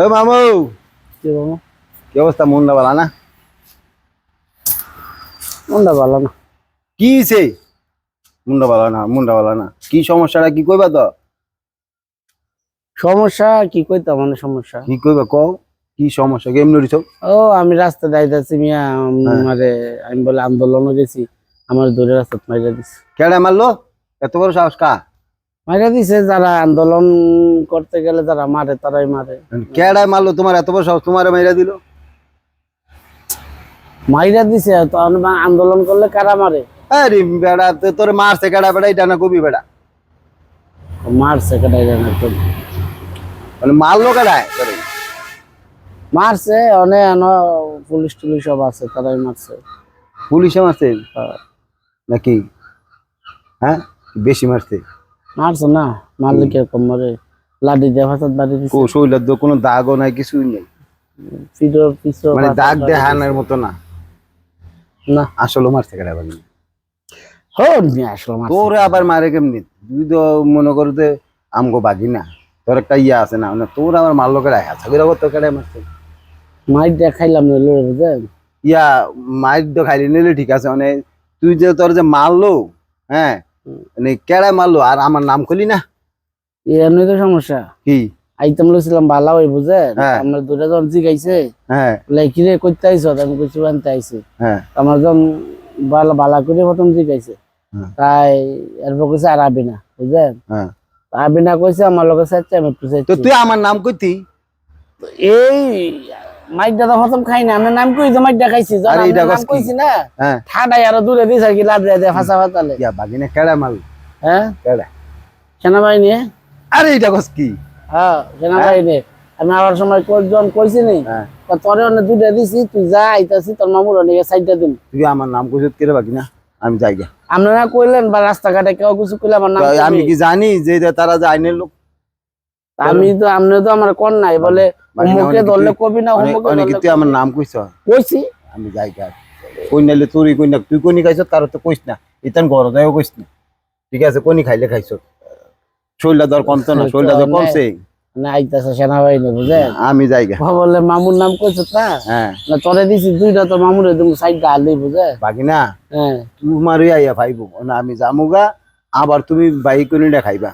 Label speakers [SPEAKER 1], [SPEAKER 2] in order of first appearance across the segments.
[SPEAKER 1] ও মামু।
[SPEAKER 2] কি বাবা
[SPEAKER 1] কি অবস্থা না?
[SPEAKER 2] মনটা ভালো না।
[SPEAKER 1] কি হইছে? মুন্ডা না মুন্ডা না। কি সমস্যাটা কি কইবা তো?
[SPEAKER 2] সমস্যা কি কইতাম মানে সমস্যা?
[SPEAKER 1] কি কইবা কও। কি সমস্যা কেমন রইছ
[SPEAKER 2] ও আমি রাস্তা যাইতেছি মিয়া।
[SPEAKER 1] হ্যাঁ।
[SPEAKER 2] মানে আমি বলে আন্দোলনে গেছি। আমার দূরে রাস্তা মাইরা দিছে।
[SPEAKER 1] কেডা মারলো? এত বড় সাহস কা
[SPEAKER 2] মাইরা দিছে যারা আন্দোলন করতে গেলে যারা মারে তারাই মারে।
[SPEAKER 1] কেডা মারলো? তোমার এত বড় তোমারে মাইরা দিল?
[SPEAKER 2] মাইরা দিছে তো আন্দোলন করলে কারা মারে?
[SPEAKER 1] আরে বেড়া তো তোর মারছে কেডা বেড়া এটা না কবি বেড়া?
[SPEAKER 2] মারছে কেটাই জানে তো।
[SPEAKER 1] মানে মারলো কেডায়?
[SPEAKER 2] মারছে অনেক পুলিশ টুলিশ সব আছে তারাই মারছে।
[SPEAKER 1] পুলিশে মারছে?
[SPEAKER 2] হ্যাঁ।
[SPEAKER 1] নাকি? হ্যাঁ? বেশি মারছে?
[SPEAKER 2] মারছে না? মারলে দিয়ে বাড়ি দিছে।
[SPEAKER 1] ও শরীরের তো কোনো দাগও নাই কিছুই নেই। মানে দাগ মতো না।
[SPEAKER 2] না।
[SPEAKER 1] আসলে মারছে কেডা বাকি
[SPEAKER 2] হন নিয়ে আসলো মারছে।
[SPEAKER 1] তোরে আবার মারে কেমনি? তুই তো মনে আমগো বাগি না। তোর একটা ইয়া আছে না মানে তোর আবার মারলো তো কেডায় মারছে?
[SPEAKER 2] মাইর দিয়ে খাইলাম না লড়ে বুঝেন
[SPEAKER 1] ইয়া মায়ের তো খাইলে নিলে ঠিক আছে। মানে তুই যে তোর যে মারলো হ্যাঁ মানে কেডায় মারলো আর আমার নাম করলি না?
[SPEAKER 2] এমনি তো সমস্যা।
[SPEAKER 1] কি?
[SPEAKER 2] আইতাম লইছিলাম ওই বুঝেন
[SPEAKER 1] হ্যাঁ।
[SPEAKER 2] আমরা দূরে যখন জিগাইছে।
[SPEAKER 1] হ্যাঁ।
[SPEAKER 2] আইছ আমি কিছু আনতে আইছি।
[SPEAKER 1] হ্যাঁ।
[SPEAKER 2] আমার যখন বালা বালা করে প্রথম জিগাইছে। তাই এরপর কইছে আর আবি না বুঝেন
[SPEAKER 1] হ্যাঁ।
[SPEAKER 2] আবি না কইছে আমার লগে চাইছে আমি
[SPEAKER 1] তো তুই আমার নাম কইতি?
[SPEAKER 2] এই মাইকটা তো প্রথম খাই না আমার নাম কই তো মাইকটা খাইছি
[SPEAKER 1] আরে কস কি?
[SPEAKER 2] কইছি না?
[SPEAKER 1] হ্যাঁ।
[SPEAKER 2] ঠাডাই আরও দূরে দিছে আর কি লাভ দেয় ফাঁসা ফাতালে।
[SPEAKER 1] ইয়া বাগিনে কেডায় মারলো
[SPEAKER 2] হ্যাঁ? সেনাবাহিনী?
[SPEAKER 1] আরে এটা কস কি?
[SPEAKER 2] হ্যাঁ সেনাবাহিনী। আমি আবার সময় কয়েকজন কইছি নি
[SPEAKER 1] হ্যাঁ।
[SPEAKER 2] তোরে অনেক দুইটা দিছি তুই যা আইতাছি তোর মামুর অনেক সাইডটা দিন
[SPEAKER 1] তুই আমার নাম কইছিস কেড়ে বাকি না? আমি যাই গা
[SPEAKER 2] আপনারা কইলেন বা রাস্তাঘাটে কেউ কিছু কইলে আমার নাম
[SPEAKER 1] আমি কি জানি যে যে তারা যে আইনের লোক
[SPEAKER 2] আমি তো আপনি তো আমার কোন নাই বলে।
[SPEAKER 1] বাকি না
[SPEAKER 2] ধরলে কবি না হুমুকে
[SPEAKER 1] অনেক তুই আমার নাম কইছ?
[SPEAKER 2] কইছি।
[SPEAKER 1] আমি যাই গা। কই নাইলে তুই কই না তুই কোনি খাইছ তার তো কইস না। ইতান ঘর যাইও কইস না। ঠিক আছে কোনি খাইলে খাইছ। শরীরটা দর কমতো না? শরীরটা দর কমছে?
[SPEAKER 2] না আইতাছে সেনাবাহিনী বুঝেন
[SPEAKER 1] আমি যাই গা।
[SPEAKER 2] বলে মামুর নাম কইছ না
[SPEAKER 1] হ্যাঁ।
[SPEAKER 2] না তোরে দিছি দুইটা তোর মামুরে তুমি সাইডটা আলি বুঝে
[SPEAKER 1] বাকি না
[SPEAKER 2] হ্যাঁ।
[SPEAKER 1] তোমারই আইয়া ভাইবো। না আমি জামুগা আবার তুমি বাইক কোনি খাইবা।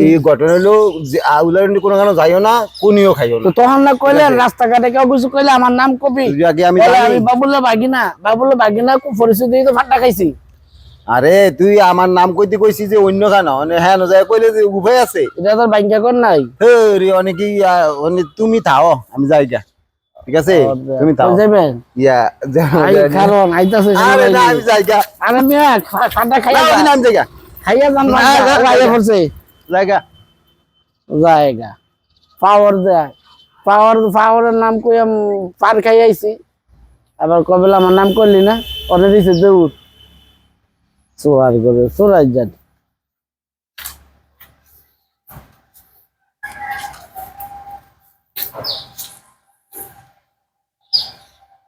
[SPEAKER 1] এই- ঘটনা হলো যে আউলার কোনো কেন যাইও না কোনিও খাইও না।
[SPEAKER 2] তখন না কইলে রাস্তাঘাটে কেউ কিছু কইলে আমার নাম কবি।
[SPEAKER 1] আগে আমি
[SPEAKER 2] আমি বাবুল্লা বাগিনা বাবুল্লা বাগিনা পরিস্থিতি তো ফাটা খাইছি।
[SPEAKER 1] আরে তুই আমার নাম কইতে কইছি যে অন্য খানা মানে হ্যাঁ না যায় কইলে যে উভয় আছে।
[SPEAKER 2] এটা তোর ব্যাংকে কর নাই।
[SPEAKER 1] রে অনেক তুমি থাও আমি যাই গা ঠিক আছে? তুমি থাও।
[SPEAKER 2] যাবেন
[SPEAKER 1] ইয়া যা-
[SPEAKER 2] কারণ আইতাছে
[SPEAKER 1] আরে না আমি যাই গা
[SPEAKER 2] আরে মিয়া খাটা খাইয়া
[SPEAKER 1] আমি যাই
[SPEAKER 2] খাইয়া যান পড়ছে। জায়গা পাওয়ার দেয়। পাওয়ার পাওয়ারের নাম কই আম পার খাই আইছি আবার কবে আমার নাম করলি না অনেক দিছে দৌড় চোয়ার করে চোরাই জানি